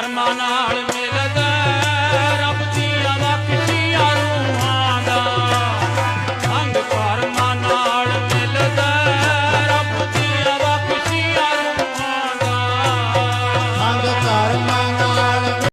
ਕਰਮਾਂ ਨਾਲ ਮਿਲਦਾ